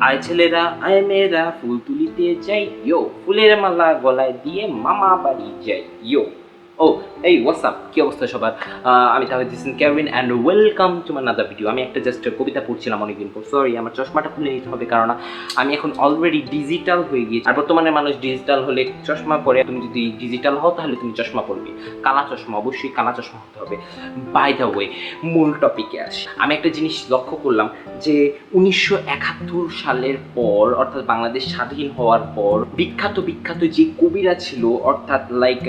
আয় ছেলেরা, আয় মেয়েরা, ফুল তুলিতে যাই ইয়ো ফুলের মালা গলায় দিয়ে মামা বাড়ি যাই ইয়ো ও এই হোয়াটসঅ্যাপ কি অবস্থা সবার? আমি তাহলে this Carvin and welcome to my another video আমি একটা জাস্ট কবিতা পড়ছিলাম অনেকদিন পর। সরি আমার চশমাটা খুলে নিতে হবে কারণ, আমি এখন অলরেডি ডিজিটাল হয়ে গিয়েছি। আর বর্তমানে মানুষ ডিজিটাল হলে চশমা পরে, তুমি যদি ডিজিটাল হও তাহলে তুমি চশমা পরবে। কালা চশমা, অবশ্যই কালা চশমা হতে হবে। বাই দ্য ওয়ে মূল টপিকে আসি। আমি একটা জিনিস লক্ষ্য করলাম যে, উনিশশো একাত্তর সালের পর, অর্থাৎ বাংলাদেশ স্বাধীন হওয়ার পর, বিখ্যাত বিখ্যাত যে কবিরা ছিল, অর্থাৎ লাইক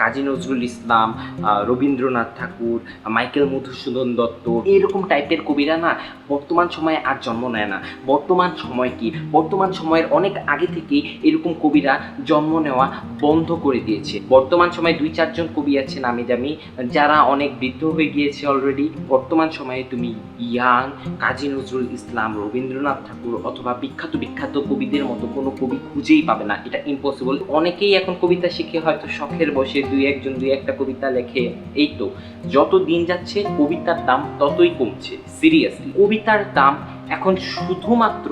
কাজী নজরুল ইসলাম আহ, রবীন্দ্রনাথ ঠাকুর মাইকেল মধুসূদন দত্ত এরকম টাইপের কবিরা না বর্তমান সময়ে আর জন্ম নেয় না। বর্তমান সময় কি? বর্তমান সময়ের অনেক আগে থেকেই এরকম কবিরা জন্ম নেওয়া বন্ধ করে দিয়েছে। বর্তমান সময়ে দুই চারজন কবি আছে নামি দামি যারা অনেক বৃদ্ধ হয়ে গিয়েছে অলরেডি বর্তমান সময়ে তুমি ইয়াং কাজী নজরুল ইসলাম রবীন্দ্রনাথ ঠাকুর অথবা বিখ্যাত বিখ্যাত কবিদের মতো কোনো কবি খুঁজেই পাবে না। এটা ইম্পসিবল অনেকেই এখন কবিতা শিখে হয়তো শখের বসে দুই একজন দুই একটা কবিতা লেখে এই তো, যত দিন যাচ্ছে কবিতার দাম ততই কমছে সিরিয়াসলি কবিতার দাম এখন শুধুমাত্র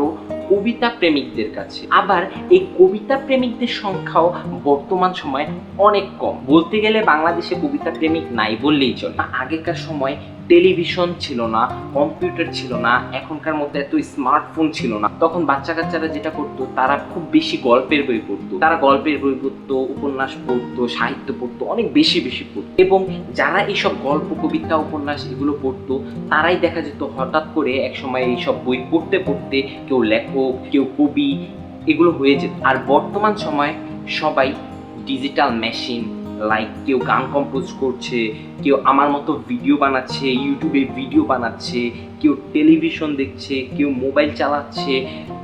কবিতা প্রেমিকদের কাছে। আবার এই কবিতা প্রেমিকদের সংখ্যাও বর্তমান সময়ে অনেক কম। বলতে গেলে বাংলাদেশে কবিতা প্রেমিক নাই বললেই চলে। আগেকার সময় টেলিভিশন ছিল না, কম্পিউটার ছিল না, এখনকার মতো এত স্মার্টফোন ছিল না। তখন বাচ্চা কাচ্চারা যেটা করতো, তারা খুব বেশি গল্পের বই পড়তো। তারা গল্পের বই পড়তো, উপন্যাস পড়তো, সাহিত্য পড়তো, অনেক বেশি বেশি পড়তো। এবং যারা এইসব গল্প, কবিতা, উপন্যাস এগুলো পড়তো, তারাই দেখা যেত হঠাৎ করে একসময় এইসব বই পড়তে পড়তে কেউ লেখক, কেউ কবি এগুলো হয়ে যেত। আর বর্তমান সময় সবাই ডিজিটাল মেশিন লাইক কেউ গান কম্পোজ করছে কেউ আমার মতো ভিডিও বানাচ্ছে ইউটিউবে ভিডিও বানাচ্ছে কেউ টেলিভিশন দেখছে, কেউ মোবাইল চালাচ্ছে,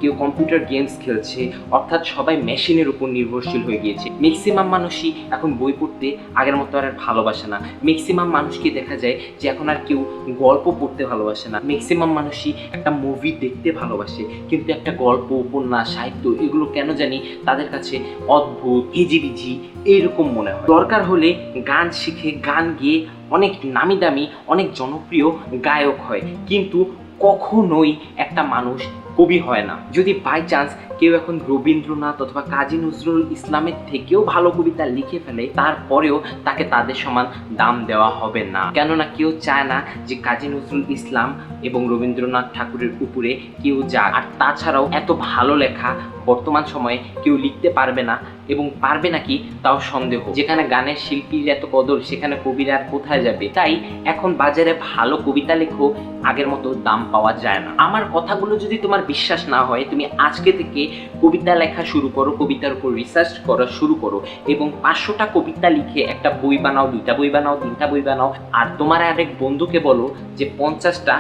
কেউ কম্পিউটার গেমস খেলছে, অর্থাৎ সবাই মেশিনের উপর নির্ভরশীল হয়ে গিয়েছে। ম্যাক্সিমাম মানুষই এখন বই পড়তে আগের মতো আর ভালোবাসে না। ম্যাক্সিমাম মানুষকে দেখা যায় যে এখন আর কেউ গল্প পড়তে ভালোবাসে না। ম্যাক্সিমাম মানুষই একটা মুভি দেখতে ভালোবাসে, কিন্তু একটা গল্প, উপন্যাস, সাহিত্য এগুলো কেন জানি তাদের কাছে অদ্ভুত, হিজিবিজি এইরকম মনে হয়। দরকার হলে গান শিখে, গান গিয়ে অনেক নামি দামি অনেক জনপ্রিয় গায়ক হয়। কিন্তু কখনোই একটা মানুষ কবি হয় না। যদি বাই চান্স কেউ এখন রবীন্দ্রনাথ অথবা কাজী নজরুল ইসলামের থেকেও ভালো কবিতা লিখে ফেলে, তারপরেও তাকে তাদের সমান দাম দেওয়া হবে না। কেননা কেউ চায় না যে কাজী নজরুল ইসলাম এবং রবীন্দ্রনাথ ঠাকুরের উপরে কেউ যাক। আর তাছাড়াও এত ভালো লেখা বর্তমান সময়ে কেউ লিখতে পারবে না। এবং পারবে নাকি তাও সন্দেহ। যেখানে গানের শিল্পীর এত কদর, সেখানে কবিরা কোথায় যাবে? তাই এখন বাজারে ভালো কবিতা লেখো, আগের মতো দাম পাওয়া যায় না। আমার কথাগুলো যদি তোমার বিশ্বাস না হয়, তুমি আজকে থেকে কবিতা লেখা শুরু করো, কবিতার উপর রিসার্চ করা শুরু করো এবং পাঁচশোটা কবিতা লিখে একটা বই বানাও, দুইটা বই বানাও, তিনটা বই বানাও। আর তোমার আরেক বন্ধুকে বলো যে পঞ্চাশটা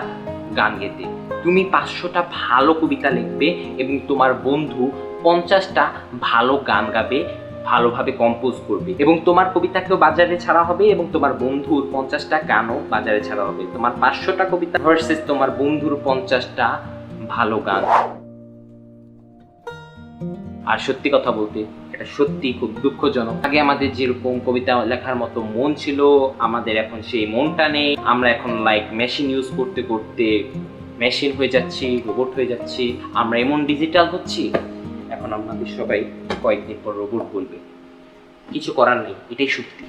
গান গেতে। তুমি পাঁচশোটা ভালো কবিতা লিখবে এবং তোমার বন্ধু পঞ্চাশটা ভালো গান গাবে, ভালোভাবে কম্পোজ করবে। এবং তোমার কবিতাকেও বাজারে ছাড়া হবে এবং তোমার বন্ধুর পঞ্চাশটা গানও বাজারে ছাড়া হবে। তোমার পাঁচশোটা কবিতা ভার্সেস তোমার বন্ধুর পঞ্চাশটা ভালো গান। আর সত্যি কথা বলতে, এটা সত্যি খুব দুঃখজনক। আগে আমাদের যেরকম কবিতা লেখার মতো মন ছিল, আমাদের এখন সেই মনটা নেই। আমরা এখন লাইক মেশিন ইউজ করতে করতে মেশিন হয়ে যাচ্ছি রোবট হয়ে যাচ্ছি। আমরা এমন ডিজিটাল হচ্ছি এখন আমাদের সবাই কয়েকদিন পর রোবট বলবে। কিছু করার নেই এটাই সত্যি